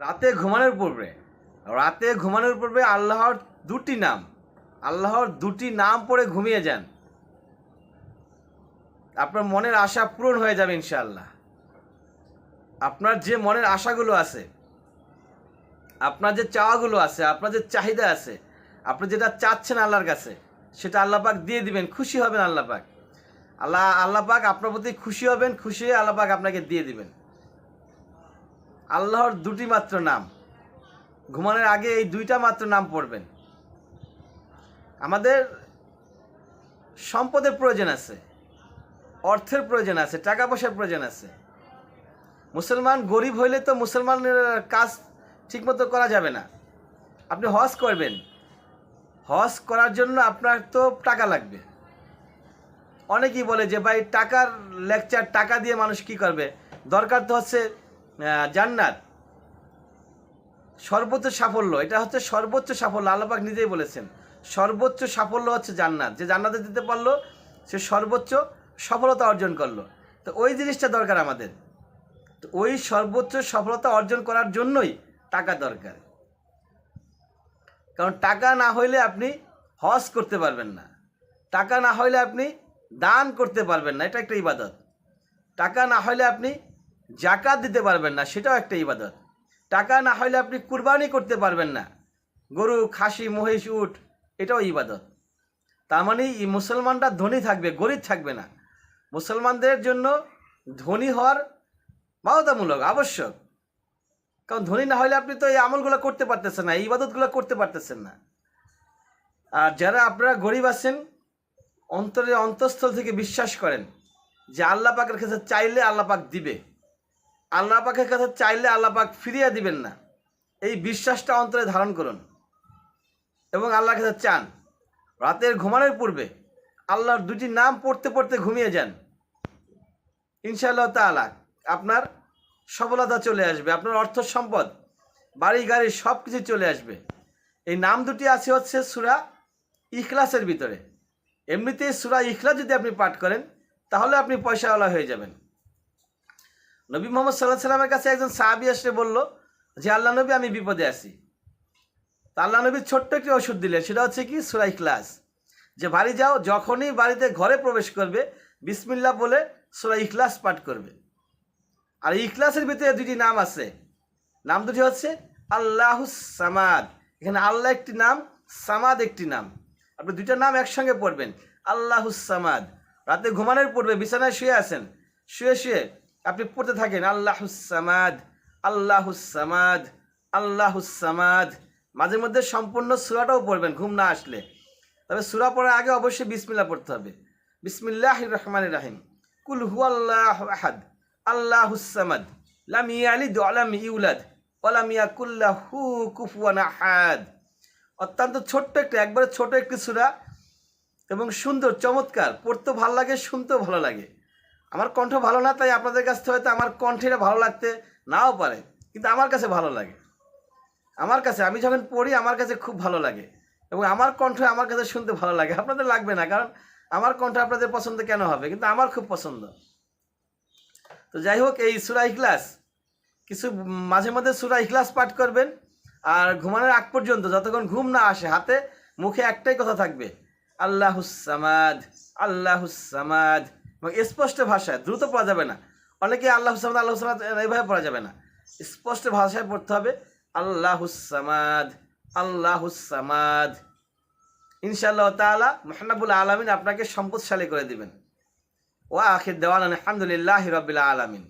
রাতে ঘুমানোর পূর্বে, রাতে ঘুমানোর পূর্বে আল্লাহর দুটি নাম, আল্লাহর দুটি নাম পড়ে ঘুমিয়ে যান। আপনার মনের আশা পূরণ হয়ে যাবে ইনশাআল্লাহ। আপনার যে মনের আশাগুলো আছে, আপনার যে চাওয়াগুলো আছে, আপনার যে চাহিদা আছে, আপনি যেটা চাচ্ছেন আল্লাহর কাছে, সেটা আল্লাহ পাক দিয়ে দিবেন, খুশি হবেন আল্লাহ পাক। আল্লাহ আল্লাহ পাক আপনার প্রতি খুশি হবেন, খুশি হয়ে আল্লাহ পাক আপনাকে দিয়ে দিবেন। আল্লাহর দুটি মাত্র নাম। ঘুমানোর আগে এই দুইটা মাত্র নাম পড়বেন। আমাদের সম্পদের প্রয়োজন আছে, অর্থের প্রয়োজন আছে, টাকা পয়সার প্রয়োজন আছে। মুসলমান গরিব হইলে তো মুসলমানের কাজ ঠিকমতো করা যাবে না। আপনি হজ করবেন। হজ করার জন্য আপনার তো টাকা লাগবে। অনেকেই বলে যে, ভাই, টাকার লেকচার টাকা দিয়ে মানুষ কি করবে? দরকার তো হচ্ছে জান্নাত। সর্বোচ্চ সাফল্য, এটা হচ্ছে সর্বোচ্চ সাফল্য, আল্লাপাক নিজেই বলেছেন। সর্বোচ্চ সাফল্য হচ্ছে জান্নাত। যে জান্নাতে দিতে পারল, সে সর্বোচ্চ সফলতা অর্জন করল। তো ওই জিনিসটা দরকার আমাদের। তো ওই সর্বোচ্চ সফলতা অর্জন করার জন্যই টাকা দরকার। কারণ টাকা না হইলে আপনি হজ করতে পারবেন না। টাকা না হইলে আপনি দান করতে পারবেন না। এটা একটা ইবাদত। টাকা না হইলে আপনি জাকাত দিতে পারবেন না, সেটাও একটা ইবাদত। টাকা না হলে আপনি কুরবানি করতে পারবেন না। গরু, খাসি, মহিষ, উট, এটাও ইবাদত। তার মানে এই মুসলমানটা ধনী থাকবে, গরিব থাকবে না। মুসলমানদের জন্য ধনী হওয়ার বাধ্যতামূলক, আবশ্যক। কারণ ধনী না হলে আপনি তো এই আমলগুলো করতে পারতেছেন না, এই ইবাদতগুলো করতে পারতেছেন না। আর যারা আপনারা গরিব আছেন, অন্তরে অন্তঃস্থল থেকে বিশ্বাস করেন যে আল্লাহ পাকের কাছে চাইলে আল্লাহ পাক দিবে। আল্লাহ পাকের কাছে চাইলে আল্লাহ পাক ফিরিয়ে দিবেন না। এই বিশ্বাসটা অন্তরে ধারণ করুন এবং আল্লাহর কাছে চান। রাতের ঘুমানোর পূর্বে আল্লাহর দুটি নাম পড়তে পড়তে ঘুমিয়ে যান। ইনশাআল্লাহ তাআলা আপনার সফলতা চলে আসবে, আপনার অর্থ সম্পদ, বাড়ি, গাড়ি সব কিছু চলে আসবে। এই নাম দুটি আছে হচ্ছে সুরা ইখলাসের ভিতরে। এমনিতেই সুরা ইখলাস যদি আপনি পাঠ করেন, তাহলে আপনি পয়সাওয়ালা হয়ে যাবেন। নবী মোহাম্মদ সাল্লাহ সাল্লামের কাছে একজন সাহাবি আসলে বলল যে, আল্লাহ নবী, আমি বিপদে আছি। তা আল্লাহ নবী ছোট্ট একটি ওষুধ দিলেন, সেটা হচ্ছে কি? সুরা ক্লাস যে, বাড়ি যাও, যখনই বাড়িতে ঘরে প্রবেশ করবে বিসমিল্লা বলে সুরা ইখলাস পাঠ করবে। আর ইখলাসের ভিতরে দুটি নাম আছে। নাম দুটি হচ্ছে আল্লাহ সামাদ। এখানে আল্লাহ একটি নাম, সামাদ একটি নাম। আপনি দুইটা নাম একসঙ্গে পড়বেন। আল্লাহ সামাদ। রাতে ঘুমানোর পড়বে বিছানায় শুয়ে আছেন। শুয়ে শুয়ে আপনি পড়তে থাকেন, আল্লাহ সামাদ আল্লাহ সামাদ আল্লাহ সামাদ। মাঝে মধ্যে সম্পূর্ণ সুরাটাও পড়বেন, ঘুম না আসলে। তবে সুরা পড়ার আগে অবশ্যই বিসমিল্লা পড়তে হবে। বিসমিল্লাহ রহমান রাহিম। কুল হু আল্লাহ আহাদ, আল্লাহ সামাদ, লাম ইয়ালিদ ওয়ালাম ইউলাদ ওয়ালাম ইয়াকুল্লাহু কুফুয়ান আহাদ। অত্যন্ত ছোট্ট একটা, একবারে ছোট একটি সুরা এবং সুন্দর, চমৎকার। পড়তেও ভালো লাগে, শুনতেও ভালো লাগে। আমার কণ্ঠ ভালো না, তাই আপনাদের কাছ থেকে হয়তো আমার কণ্ঠেটা ভালো লাগতে নাও পারে, কিন্তু আমার কাছে ভালো লাগে। আমার কাছে, আমি যখন পড়ি, আমার কাছে খুব ভালো লাগে। এবং আমার কণ্ঠ আমার কাছে শুনতে ভালো লাগে। আপনাদের লাগবে না, কারণ আমার কণ্ঠ আপনাদের পছন্দ কেন হবে? কিন্তু আমার খুব পছন্দ। তো যাই হোক, এই সুরা ইখলাস, কিছু মাঝে মাঝে সুরা ইখলাস পাঠ করবেন, আর ঘুমানোর আগ পর্যন্ত যতক্ষণ ঘুম না আসে, হাতে, মুখে একটাই কথা থাকবে আল্লাহুসামাদ আল্লাহুসামাদ এবং স্পষ্ট ভাষায়, দ্রুত পড়া যাবে না। অনেকে আল্লাহ সামাদ আল্লাহ সামাদ এইভাবে পড়া যাবে না। স্পষ্ট ভাষায় পড়তে হবে আল্লাহুসামাদ আল্লাহুসামাদ ইনশাআল্লাহ তালা মহানাবুল আলমিন আপনাকে সম্পদশালী করে দিবেন। ও আখির দেওয়ান আলহামদুলিল্লাহ হিরবিল্লা আলমিন।